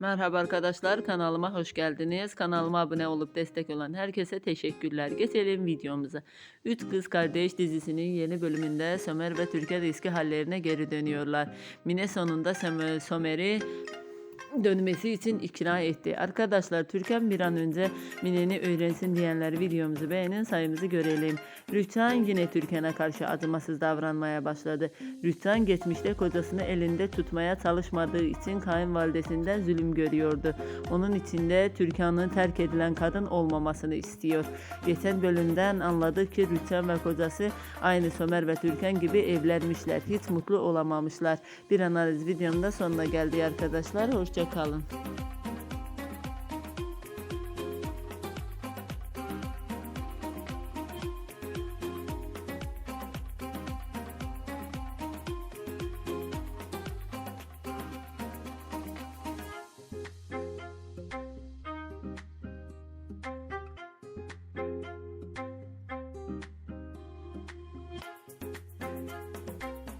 Merhaba arkadaşlar kanalıma hoş geldiniz. Kanalıma abone olup destek olan herkese teşekkürler. Geçelim videomuza. Üç Kız Kardeş dizisinin yeni bölümünde Sömer ve Türkan eski hallerine geri dönüyorlar. Mine sonunda Sömer- Somer'i dönmesi için ikna etti. Arkadaşlar Türkan bir an önce Mine'ni öğrensin diyenler videomuzu beğenin sayımızı görelim. Rüçhan yine Türkan'a karşı acımasız davranmaya başladı. Rüçhan geçmişte kocasını elinde tutmaya çalışmadığı için kayınvalidesinden zulüm görüyordu. Onun içinde Türkan'ın terk edilen kadın olmamasını istiyor. Geçen bölümden anladık ki Rüçhan ve kocası aynı Somer ve Türkan gibi evlenmişler. Hiç mutlu olamamışlar. Bir analiz videomda sonuna geldi arkadaşlar. Hoşça kalın.